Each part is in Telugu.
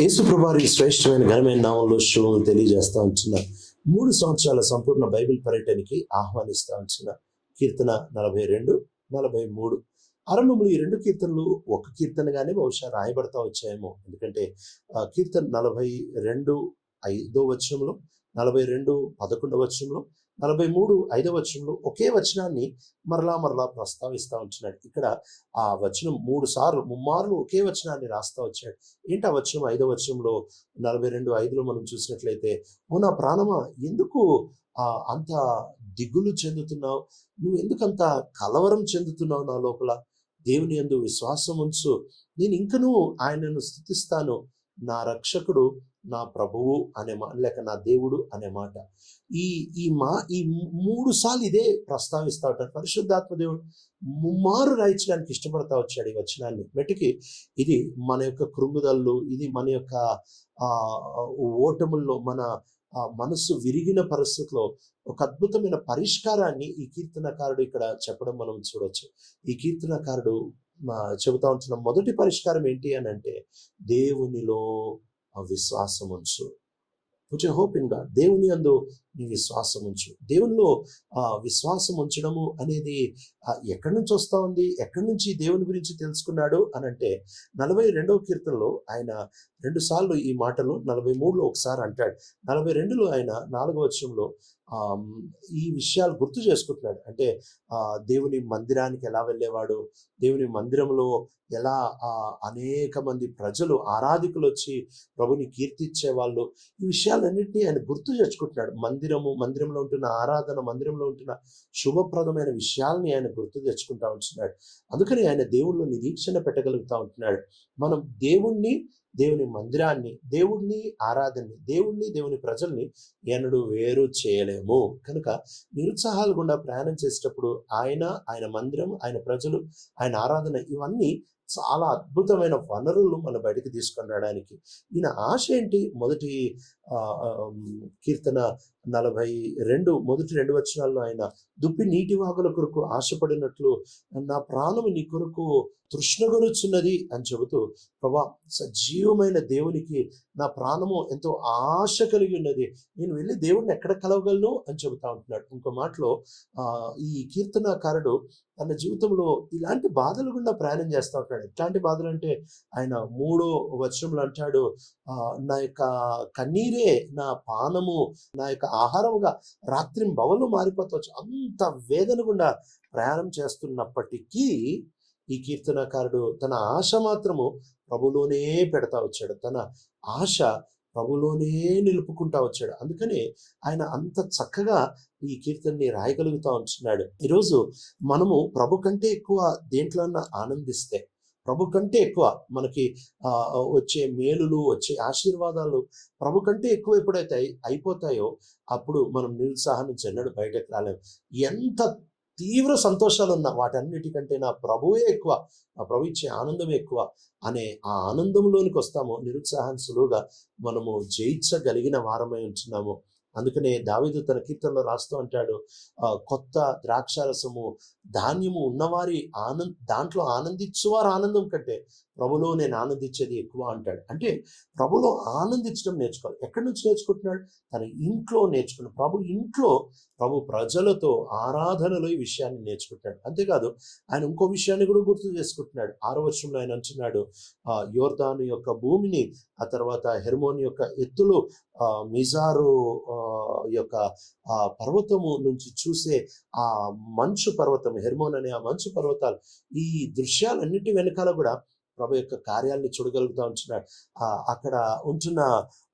యేసుప్రభారి శ్రేష్టమైన ఘనమైన నామంలో శుభం తెలియజేస్తా ఉంటున్న. మూడు సంవత్సరాల సంపూర్ణ బైబిల్ పర్యటనకి ఆహ్వానిస్తా ఉంటున్న. కీర్తన నలభై రెండు నలభై మూడు. ఆరంభంలో ఈ రెండు కీర్తనలు ఒక కీర్తనగానే బహుశా రాయబడతా వచ్చాయేమో. ఎందుకంటే కీర్తన నలభై రెండు ఐదో వచనంలో నలభై రెండు పదకొండవ వచనంలో నలభై మూడు ఐదవ వచనంలో ఒకే వచనాన్ని మరలా మరలా ప్రస్తావిస్తా ఉంటున్నాడు ఇక్కడ ఆ వచనం మూడు సార్లు ముమ్మార్లు ఒకే వచనాన్ని రాస్తా వచ్చాడు ఏంటి ఆ వచనం? ఐదవ వచనంలో నలభై రెండు ఐదులో మనం చూసినట్లయితే ఓ నా ప్రాణమా? ఎందుకు ఆ, అంత దిగులు చెందుతున్నావు? నువ్వు ఎందుకంత కలవరం చెందుతున్నావు నా లోపల? దేవుని యందు విశ్వాసం ఉంచు. నేను ఇంకనూ ఆయనను స్థుతిస్తాను. నా రక్షకుడు నా ప్రభువు అనే మాట లేక నా దేవుడు అనే మాట. ఈ ఈ మా ఈ మూడు సార్లు ఇదే ప్రస్తావిస్తా ఉంటారు పరిశుద్ధాత్మ దేవుడు ముమ్మారు రాయించడానికి ఇష్టపడతా వచ్చాడు ఈ వచనాన్ని. మెట్టుకి ఇది మన యొక్క కృంగుదళ్ళు ఇది మన యొక్క ఆ ఓటముల్లో మన ఆ మనస్సు విరిగిన పరిస్థితిలో ఒక అద్భుతమైన పరిష్కారాన్ని ఈ కీర్తనకారుడు ఇక్కడ చెప్పడం మనం చూడొచ్చు. ఈ కీర్తనకారుడు చెబుతా ఉంటున్న మొదటి పరిష్కారం ఏంటి అని అంటే దేవునిలో ఆ విశ్వాసం ఉంచు put you hope in God దేవుని అందు నీ విశ్వాసం ఉంచు. దేవునిలో ఆ విశ్వాసం ఉంచడము అనేది ఎక్కడి నుంచి వస్తా ఉంది? ఎక్కడి నుంచి దేవుని గురించి తెలుసుకున్నాడు? అని అంటే నలభై రెండవ కీర్తనలో ఆయన రెండు సార్లు ఈ మాటలు నలభై మూడులో ఒకసారి అంటాడు. నలభై రెండులో ఆయన నాలుగో వచ్చంలో ఆ, ఈ విషయాలు గుర్తు చేసుకుంటున్నాడు. అంటే ఆ, దేవుని మందిరానికి ఎలా వెళ్ళేవాడు? దేవుని మందిరంలో ఎలా ఆ, అనేక మంది ప్రజలు ఆరాధికులు వచ్చి ప్రభుని కీర్తించే వాళ్ళు ఈ విషయాలన్నింటినీ ఆయన గుర్తు చేసుకుంటున్నాడు. మంది మందిరము మందిరంలో ఉంటున్న ఆరాధన మందిరంలో ఉంటున్న శుభప్రదమైన విషయాల్ని ఆయన గుర్తు తెచ్చుకుంటా ఉంటున్నాడు. అందుకని ఆయన దేవుళ్ళు నిరీక్షణ పెట్టగలుగుతా ఉంటున్నాడు. మనం దేవుణ్ణి దేవుని మందిరాన్ని దేవుణ్ణి ఆరాధనని దేవుణ్ణి దేవుని ప్రజల్ని ఎన్నడూ వేరు చేయలేము. కనుక నిరుత్సాహాలు గుండా ప్రయాణం చేసేటప్పుడు ఆయన ఆయన మందిరం ఆయన ప్రజలు ఆయన ఆరాధన ఇవన్నీ చాలా అద్భుతమైన వనరులు మన బయటికి తీసుకొని రావడానికి. ఈయన ఆశ ఏంటి? మొదటి ఆ, కీర్తన నలభై రెండు మొదటి రెండు వచనాల్లో ఆయన దుప్పి నీటి వాగుల కొరకు ఆశపడినట్లు నా ప్రాణము నీ కొరకు తృష్ణగొరుచున్నది అని చెబుతూ ప్రభా సజీవమైన దేవునికి నా ప్రాణము ఎంతో ఆశ కలిగి ఉన్నది. నేను వెళ్ళి దేవుడిని ఎక్కడ కలవగలను అని చెబుతా ఉంటున్నాడు. ఇంకో మాటలో ఈ కీర్తనకారుడు తన జీవితంలో ఇలాంటి బాధలు గుండా ప్రయాణం చేస్తూ ఉంటాడు. ఎట్లాంటి బాధలు అంటే ఆయన మూడో వచనంలో అంటాడు నా యొక్క కన్నీరే నా పానము నా యొక్క ఆహారముగా రాత్రి బవలు మారిపోతవచ్చు అంత వేదన గుండా ప్రయాణం చేస్తున్నప్పటికీ ఈ కీర్తనకారుడు తన ఆశ మాత్రము ప్రభులోనే పెడతా వచ్చాడు. తన ఆశ ప్రభులోనే నిలుపుకుంటా వచ్చాడు. అందుకనే ఆయన అంత చక్కగా ఈ కీర్తనని రాయగలుగుతా ఉంటున్నాడు. ఈరోజు మనము ప్రభు కంటే ఎక్కువ దేంట్లోన్నా ఆనందిస్తే ప్రభు కంటే ఎక్కువ మనకి ఆ, వచ్చే మేలులు వచ్చే ఆశీర్వాదాలు ప్రభు కంటే ఎక్కువ ఎప్పుడైతే అయిపోతాయో అప్పుడు మనం నిరుత్సాహం నుంచి ఎన్నడూ బయటకు రాలేము ఎంత తీవ్ర సంతోషాలు ఉన్న వాటన్నిటికంటే నా ప్రభువే ఎక్కువ నా ప్రభు ఇచ్చే ఆనందమే ఎక్కువ అనే ఆ ఆనందంలోనికి వస్తాము. నిరుత్సాహాన్ని సులువుగా మనము జయించగలిగిన వారమై ఉంటున్నాము. అందుకనే దావీదు తన కీర్తనలో రాస్తూ అంటాడు ఆ, కొత్త ద్రాక్షారసము ధాన్యము ఉన్నవారి ఆనంద దాంట్లో ఆనందించువారు ఆనందం కంటే ప్రభులో నేను ఆనందించేది ఎక్కువ అంటాడు. అంటే ప్రభులో ఆనందించడం నేర్చుకోవాలి. ఎక్కడి నుంచి నేర్చుకుంటున్నాడు? తన ఇంట్లో నేర్చుకున్నాడు. ప్రభు ఇంట్లో ప్రభు ప్రజలతో ఆరాధనలో ఈ విషయాన్ని నేర్చుకుంటున్నాడు. అంతేకాదు ఆయన ఇంకో విషయాన్ని కూడా గుర్తు చేసుకుంటున్నాడు. ఆరో వర్షంలో ఆయన అంటున్నాడు ఆ, యోర్దాను యొక్క భూమిని ఆ తర్వాత హెర్మోన్ యొక్క ఎత్తులు ఆ, మిజారు యొక్క ఆ పర్వతము నుంచి చూసే ఆ మంచు పర్వతం హెర్మోన్ అనే ఆ మంచు పర్వతాలు ఈ దృశ్యాలన్నిటి వెనకాల కూడా ప్రభు యొక్క కార్యాలని చూడగలుగుతా ఉంటున్నాడు. ఆ అక్కడ ఉంటున్న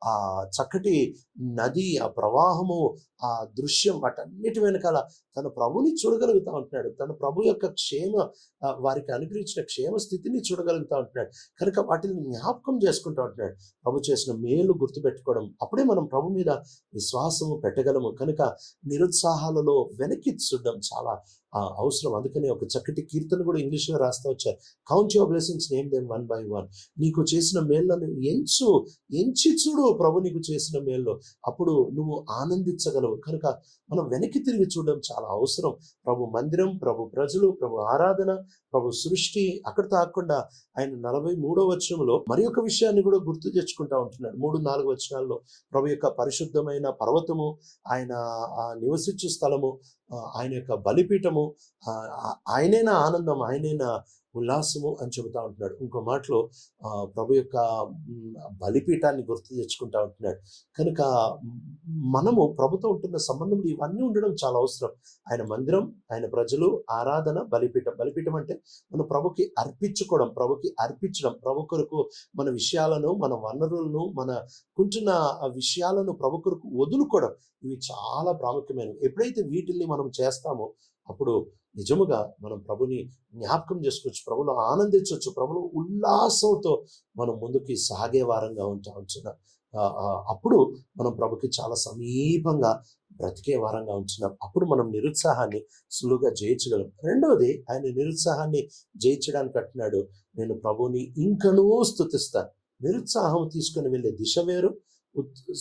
ఆ చక్కటి నది ఆ ప్రవాహము ఆ దృశ్యం వాటన్నిటి వెనకాల తన ప్రభుని చూడగలుగుతా ఉంటున్నాడు. తన ప్రభు యొక్క క్షేమ వారికి అనుగ్రహించిన క్షేమ స్థితిని చూడగలుగుతా ఉంటున్నాడు. కనుక వాటిని జ్ఞాపకం చేసుకుంటూ ఉంటున్నాడు. ప్రభు చేసిన మేలు గుర్తుపెట్టుకోవడం అప్పుడే మనం ప్రభు మీద విశ్వాసము పెట్టగలము. కనుక నిరుత్సాహాలలో వెనక్కి చూడడం చాలా ఆ, అవసరం. అందుకని ఒక చక్కటి కీర్తన కూడా ఇంగ్లీష్లో రాస్తా వచ్చారు count your blessings name them one by one నీకు చేసిన మేళ్ళను ఎంచు ఎంచి చూడు ప్రభు నీకు చేసిన మేల్లో అప్పుడు నువ్వు ఆనందించగలవు. కనుక మనం వెనక్కి తిరిగి చూడడం చాలా అవసరం. ప్రభు మందిరం ప్రభు ప్రజలు ప్రభు ఆరాధన ప్రభు సృష్టి అక్కడ తాకుండా ఆయన నలభై మూడో వచనంలో మరి ఒక విషయాన్ని కూడా గుర్తు తెచ్చుకుంటా ఉంటున్నాడు. మూడు నాలుగు వచనాల్లో ప్రభు యొక్క పరిశుద్ధమైన పర్వతము ఆయన ఆ నివసించు స్థలము ఆయన యొక్క బలిపీఠము ఆ, ఆనందం ఆయనేనా ఉల్లాసము అని చెబుతా ఉంటున్నాడు. ఇంకో మాటలో ప్రభు యొక్క బలిపీఠాన్ని గుర్తు తెచ్చుకుంటా ఉంటున్నాడు. కనుక మనము ప్రభుతో ఉంటున్న సంబంధం ఇవన్నీ ఉండడం చాలా అవసరం. ఆయన మందిరం ఆయన ప్రజలు ఆరాధన బలిపీఠం. బలిపీఠం అంటే మన ప్రభుకి అర్పించుకోవడం ప్రభుకి అర్పించడం. ప్రభు కొరకు మన విషయాలను మన వనరులను మన కుంటున్న ఆ విషయాలను ప్రభు కొరకు వదులుకోవడం ఇవి చాలా ప్రాముఖ్యమైనవి. ఎప్పుడైతే వీటిల్ని మనం చేస్తామో అప్పుడు నిజముగా మనం ప్రభుని జ్ఞాపకం చేసుకోవచ్చు ప్రభులో ఆనందించవచ్చు ప్రభులో ఉల్లాసంతో మనం ముందుకి సాగే వారంగా ఉంచ అప్పుడు మనం ప్రభుకి చాలా సమీపంగా బ్రతికే వారంగా ఉంచున్నాం. అప్పుడు మనం నిరుత్సాహాన్ని సులువుగా జయించగలం. రెండవది ఆయన నిరుత్సాహాన్ని జయించడానికి అంటున్నాడు నేను ప్రభుని ఇంకనూ స్తుతిస్తాను నిరుత్సాహం తీసుకొని వెళ్ళే దిశ వేరు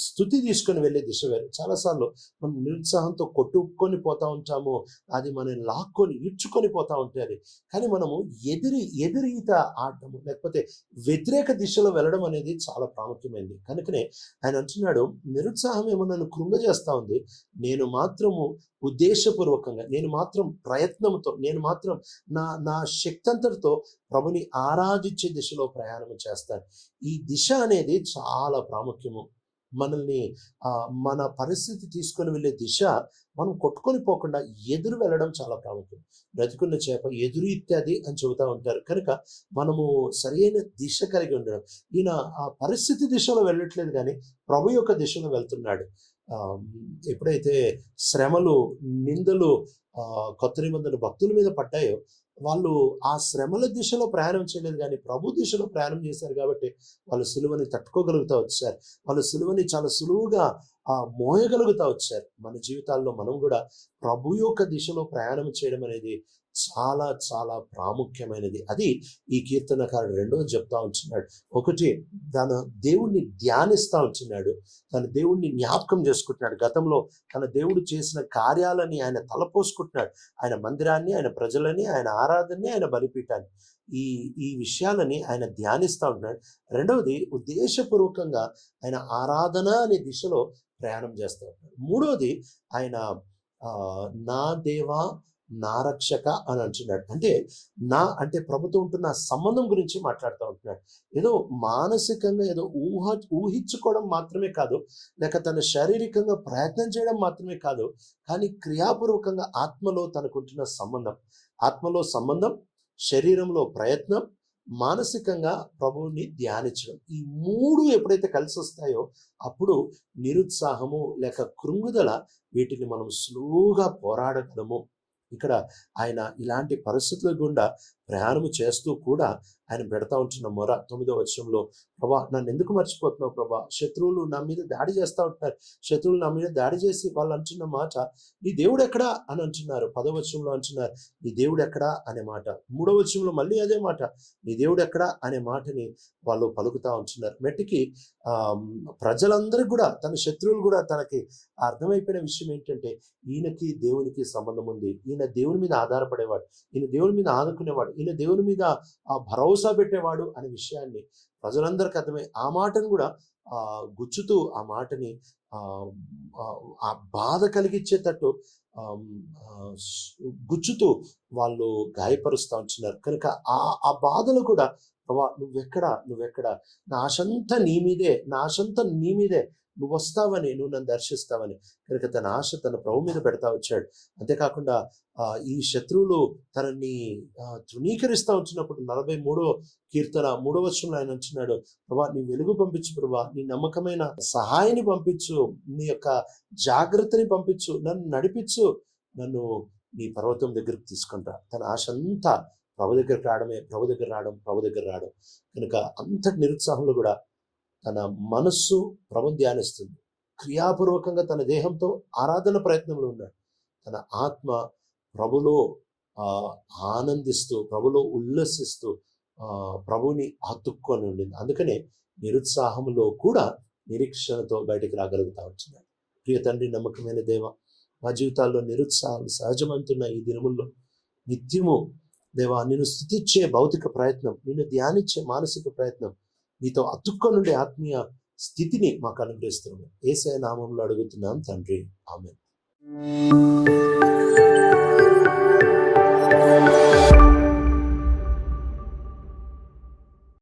స్థుతి తీసుకొని వెళ్ళే దిశ వేరు. చాలాసార్లు మనం నిరుత్సాహంతో కొట్టుకొని పోతా ఉంటాము. అది మనం లాక్కొని ఇడ్చుకొని పోతా ఉంటుంది కానీ మనము ఎదురు ఎదురీత ఆడటము లేకపోతే వ్యతిరేక దిశలో వెళ్ళడం అనేది చాలా ప్రాముఖ్యమైనది కనుకనే ఆయన అంటున్నాడు నిరుత్సాహం ఏమో నన్ను కృంగజేస్తూ ఉంది. నేను మాత్రము ఉద్దేశపూర్వకంగా నేను మాత్రం ప్రయత్నంతో నేను మాత్రం నా నా శక్తి అంతటితో ప్రభుని ఆరాధించే దిశలో ప్రయాణం చేస్తాను. ఈ దిశ అనేది చాలా ప్రాముఖ్యము. మనల్ని మన పరిస్థితి తీసుకొని వెళ్ళే దిశ మనం కొట్టుకొని పోకుండా ఎదురు వెళ్ళడం చాలా ప్రాముఖ్యం. బ్రతికున్న చేప ఎదురు ఇత్యాది అని చెబుతూ ఉంటారు. కనుక మనము సరైన దిశ కలిగి ఉండడం. ఈయన ఆ పరిస్థితి దిశలో వెళ్ళట్లేదు కానీ ప్రభు యొక్క దిశలో వెళ్తున్నాడు. ఎప్పుడైతే శ్రమలు నిందలు కొత్త నిబంధన భక్తుల మీద పడ్డాయో వాళ్ళు ఆ శ్రమల దిశలో ప్రయాణం చేయలేదు కానీ ప్రభు దిశలో ప్రయాణం చేశారు కాబట్టి వాళ్ళు సులువని తట్టుకోగలుగుతా వచ్చారు వాళ్ళు సులువని చాలా సులువుగా ఆ మోయగలుగుతా వచ్చారు మన జీవితాల్లో మనం కూడా ప్రభు యొక్క దిశలో ప్రయాణం చేయడం అనేది చాలా చాలా ప్రాముఖ్యమైనది. అది ఈ కీర్తనకారుడు రెండోది చెప్తా ఉంటున్నాడు. ఒకటి తన దేవుణ్ణి ధ్యానిస్తా ఉంటున్నాడు. తన దేవుణ్ణి జ్ఞాపకం చేసుకుంటున్నాడు. గతంలో తన దేవుడు చేసిన కార్యాలని ఆయన తలపోసుకుంటున్నాడు. ఆయన మందిరాన్ని ఆయన ప్రజలని ఆయన ఆరాధనని ఆయన బలిపీఠాన్ని. ఈ ఈ విషయాలని ఆయన ధ్యానిస్తూ ఉంటున్నాడు. రెండవది ఉద్దేశపూర్వకంగా ఆయన ఆరాధన అనే దిశలో ప్రయాణం చేస్తూ ఉంటాడు మూడవది ఆయన నా దేవా నా రక్షక అని అంటున్నాడు. అంటే నా అంటే ప్రభుత్వంతో ఉంటున్న సంబంధం గురించి మాట్లాడుతూ ఉంటున్నాడు. ఏదో మానసికంగా ఏదో ఊహ ఊహించుకోవడం మాత్రమే కాదు లేక తన శారీరకంగా ప్రయత్నం చేయడం మాత్రమే కాదు కానీ క్రియాపూర్వకంగా ఆత్మలో తనకుంటున్న సంబంధం. ఆత్మలో సంబంధం శరీరంలో ప్రయత్నం మానసికంగా ప్రభువుని ధ్యానించడం. ఈ మూడు ఎప్పుడైతే కలిసి వస్తాయో అప్పుడు నిరుత్సాహము లేక కృంగుదల వీటిని మనం స్లోగా పోరాడగలము. ఇక్కడ ఆయన ఇలాంటి పరిస్థితుల గుండా ప్రయాణము చేస్తూ కూడా ఆయన పెడతా ఉంటున్న మొర తొమ్మిదో వచ్చంలో ప్రభా నన్ను ఎందుకు మర్చిపోతున్నావు ప్రభా? శత్రువులు నా మీద దాడి చేస్తూ ఉంటున్నారు. శత్రువులు నా మీద దాడి చేసి వాళ్ళు అంటున్న మాట నీ దేవుడు ఎక్కడా? అని అంటున్నారు. పదవచనంలో అంటున్నారు నీ దేవుడు ఎక్కడా? అనే మాట. మూడో వచనంలో మళ్ళీ అదే మాట నీ దేవుడు ఎక్కడా? అనే మాటని వాళ్ళు పలుకుతా ఉంటున్నారు. మెట్టికి ఆ ప్రజలందరికీ కూడా తన శత్రువులు కూడా తనకి అర్థమైపోయిన విషయం ఏంటంటే ఈయనకి దేవునికి సంబంధం ఉంది. ఈయన దేవుని మీద ఆధారపడేవాడు. ఈయన దేవుని మీద ఆదుకునేవాడు ఈయన దేవుని మీద ఆ భరోసా పెట్టేవాడు అనే విషయాన్ని ప్రజలందరికీ అర్థమై ఆ మాటను కూడా ఆ గుచ్చుతూ ఆ మాటని ఆ ఆ- బాధ కలిగించేటట్టు గుచ్చుతూ వాళ్ళు గాయపరుస్తూ ఉంటున్నారు. కనుక ఆ ఆ బాధలు కూడా ప్రభా నువ్వెక్కడ? నువ్వెక్కడ? నా ఆశంతా నీ మీదే నా ఆశంతా నీ మీదే నువ్వు వస్తావని నువ్వు నన్ను దర్శిస్తావని. కనుక తన ఆశ తన ప్రభు మీద పెడతా వచ్చాడు. అంతేకాకుండా ఆ, ఈ శత్రువులు తనని ఆ, తృణీకరిస్తా వచ్చినప్పుడు నలభై మూడో కీర్తన మూడో వచనంలో ఆయన వచ్చినాడు ప్రభా నీ వెలుగు పంపించు ప్రభా నీ నమ్మకమైన సహాయాన్ని పంపించు నీ యొక్క జాగ్రత్తని పంపించు నన్ను నడిపించు నన్ను నీ పర్వతం దగ్గరికి తీసుకుంటా. తన ఆశ అంతా ప్రభు దగ్గరికి రావడమే ప్రభు దగ్గర రావడం ప్రభు దగ్గర రావడం. కనుక అంతటి నిరుత్సాహంలో కూడా తన మనస్సు ప్రభు ధ్యానిస్తుంది. క్రియాపూర్వకంగా తన దేహంతో ఆరాధన ప్రయత్నంలో ఉన్నాడు. తన ఆత్మ ప్రభులో ఆ, ఆనందిస్తూ ప్రభులో ఉల్లసిస్తూ ఆ, ప్రభుని హత్తుక్కొని ఉండింది. అందుకనే నిరుత్సాహంలో కూడా నిరీక్షణతో బయటికి రాగలుగుతా వచ్చినాడు. ప్రియ తండ్రి నమ్మకమైన దేవ మా జీవితాల్లో నిరుత్సాహాలు సహజమంతున్న ఈ దినముల్లో. నిత్యము దేవా నేను స్థుతిచ్చే భౌతిక ప్రయత్నం నిన్ను ధ్యానించే మానసిక ప్రయత్నం నీతో అతుక్కనుండే ఆత్మీయ స్థితిని మాకు అనుగ్రహిస్తున్నాం ఏసే నామంలో అడుగుతున్నాం తండ్రి. ఆమె